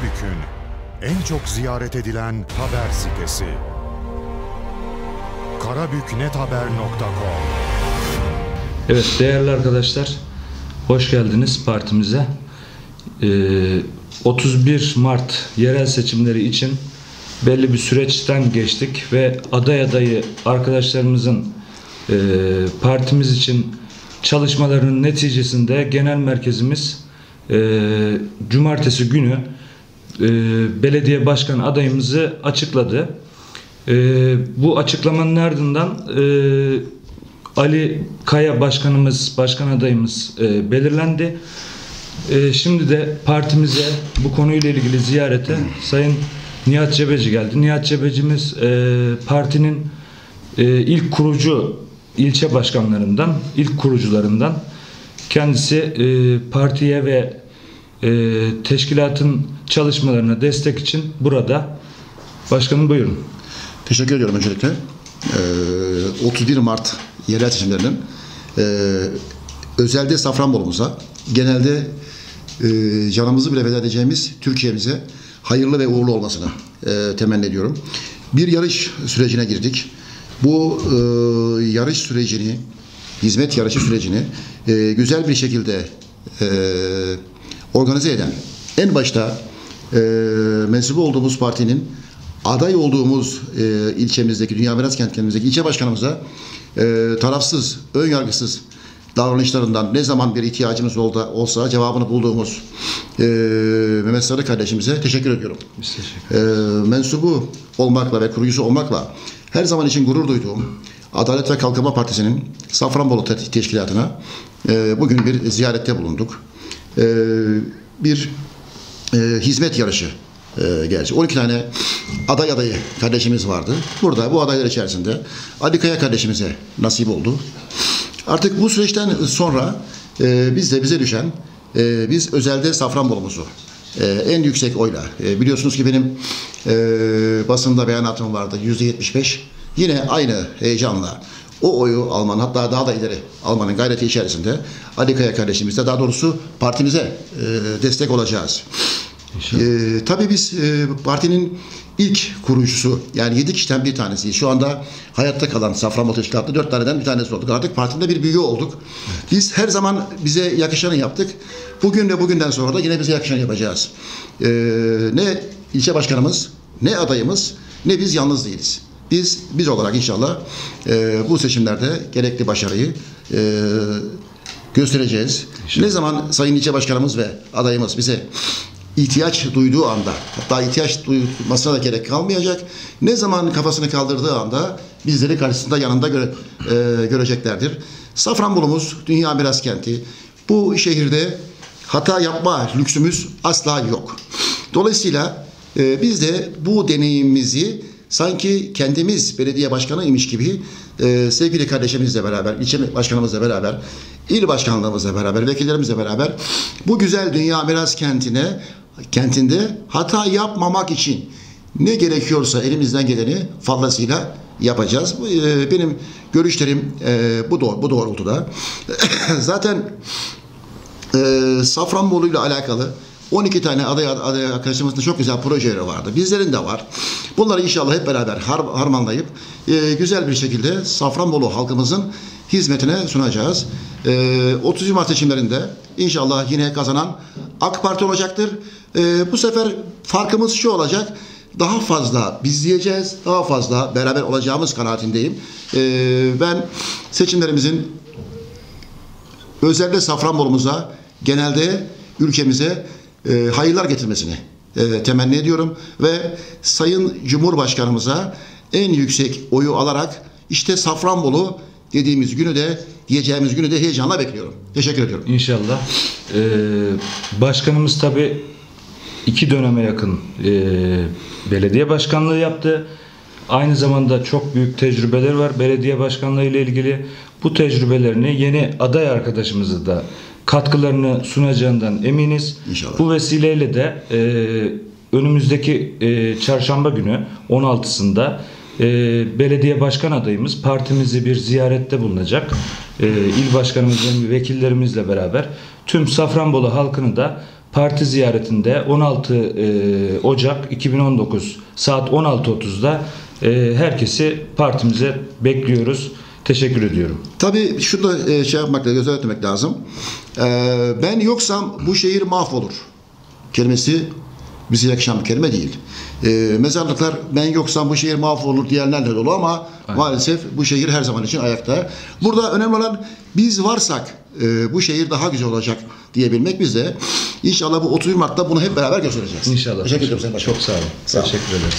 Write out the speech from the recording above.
Karabük'ün en çok ziyaret edilen haber sitesi. karabüknethaber.com Evet değerli arkadaşlar hoş geldiniz partimize. Ee, 31 Mart yerel seçimleri için belli bir süreçten geçtik ve aday adayı arkadaşlarımızın e, partimiz için çalışmalarının neticesinde genel merkezimiz e, cumartesi günü e, belediye başkan adayımızı açıkladı. E, bu açıklamanın ardından e, Ali Kaya başkanımız, başkan adayımız e, belirlendi. E, şimdi de partimize bu konuyla ilgili ziyarete Sayın Nihat Cebeci geldi. Nihat Cebecimiz e, partinin e, ilk kurucu ilçe başkanlarından, ilk kurucularından. Kendisi e, partiye ve e, teşkilatın çalışmalarına destek için burada. Başkanım buyurun. Teşekkür ediyorum öncelikle. Ee, 31 Mart yerel seçimlerinin e, özelde Safranbolu'muza, genelde e, canımızı bile feda edeceğimiz Türkiye'mize hayırlı ve uğurlu olmasını e, temenni ediyorum. Bir yarış sürecine girdik. Bu e, yarış sürecini, hizmet yarışı sürecini e, güzel bir şekilde e, organize eden, en başta e, mensubu olduğumuz partinin aday olduğumuz e, ilçemizdeki, Dünya Miras Kentimizdeki ilçe başkanımıza e, tarafsız, ön yargısız davranışlarından ne zaman bir ihtiyacımız olda, olsa cevabını bulduğumuz e, Mehmet Sarı kardeşimize teşekkür ediyorum. Biz teşekkür E, mensubu olmakla ve kurucusu olmakla her zaman için gurur duyduğum Adalet ve Kalkınma Partisi'nin Safranbolu Te- Teşkilatı'na e, bugün bir ziyarette bulunduk. E, bir e, hizmet yarışı e, gerçi. 12 tane aday adayı kardeşimiz vardı. Burada bu adaylar içerisinde Ali Kaya kardeşimize nasip oldu. Artık bu süreçten sonra e, biz bize düşen e, biz özelde Safranbolu'muzu e, en yüksek oyla e, biliyorsunuz ki benim e, basında beyanatım vardı yüzde 75 yine aynı heyecanla o oyu almanın hatta daha da ileri almanın gayreti içerisinde Ali Kaya kardeşimizle daha doğrusu partimize e, destek olacağız. Ee, tabii biz e, partinin ilk kurucusu yani yedi kişiden bir tanesiyiz. Şu anda hayatta kalan Safranbolu Teşkilatı'nda dört taneden bir tanesi olduk. Artık partide bir büyüğü olduk. Biz her zaman bize yakışanı yaptık. Bugün ve bugünden sonra da yine bize yakışanı yapacağız. Ee, ne ilçe başkanımız, ne adayımız, ne biz yalnız değiliz. Biz biz olarak inşallah e, bu seçimlerde gerekli başarıyı e, göstereceğiz. Ne zaman Sayın İlçe Başkanımız ve adayımız bize ihtiyaç duyduğu anda hatta ihtiyaç duymasına da gerek kalmayacak. Ne zaman kafasını kaldırdığı anda bizleri karşısında yanında göre, e, göreceklerdir. Safranbolumuz dünya miras kenti. Bu şehirde hata yapma lüksümüz asla yok. Dolayısıyla e, biz de bu deneyimimizi sanki kendimiz belediye başkanıymış gibi e, sevgili kardeşimizle beraber, ilçe başkanımızla beraber, il başkanlığımızla beraber, vekillerimizle beraber bu güzel dünya miras kentine kentinde hata yapmamak için ne gerekiyorsa elimizden geleni fazlasıyla yapacağız. Bu, e, benim görüşlerim e, bu doğ- bu doğrultuda. Zaten e, Safranbolu ile alakalı 12 tane aday, aday arkadaşımızın çok güzel projeleri vardı. Bizlerin de var. Bunları inşallah hep beraber har, harmanlayıp e, güzel bir şekilde Safranbolu halkımızın hizmetine sunacağız. E, 30 Mart seçimlerinde inşallah yine kazanan AK Parti olacaktır. E, bu sefer farkımız şu olacak. Daha fazla biz diyeceğiz, daha fazla beraber olacağımız kanaatindeyim. E, ben seçimlerimizin özellikle Safranbolu'muza genelde ülkemize e, hayırlar getirmesini e, temenni ediyorum ve Sayın Cumhurbaşkanımıza en yüksek oyu alarak işte Safranbolu dediğimiz günü de diyeceğimiz günü de heyecanla bekliyorum. Teşekkür ediyorum. İnşallah. Ee, başkanımız tabi iki döneme yakın e, belediye başkanlığı yaptı. Aynı zamanda çok büyük tecrübeler var belediye başkanlığı ile ilgili. Bu tecrübelerini yeni aday arkadaşımızı da katkılarını sunacağından eminiz. İnşallah. Bu vesileyle de e, önümüzdeki e, çarşamba günü 16'sında e, belediye başkan adayımız partimizi bir ziyarette bulunacak. E, il başkanımız ve vekillerimizle beraber tüm Safranbolu halkını da parti ziyaretinde 16 e, Ocak 2019 saat 16.30'da e, herkesi partimize bekliyoruz. Teşekkür ediyorum. Tabii şunu da e, şey yapmakla göz etmek lazım. E, ben yoksam bu şehir mahvolur. Kelimesi bize yakışan bir kelime değil. E, mezarlıklar ben yoksam bu şehir mahvolur diyenlerle dolu ama maalesef bu şehir her zaman için ayakta. Burada önemli olan biz varsak e, bu şehir daha güzel olacak diyebilmek biz de. İnşallah bu 31 Mart'ta bunu hep beraber göstereceğiz. İnşallah. Teşekkür ederim Sayın. Çok sağ olun. Sağ olun. Teşekkür ederiz.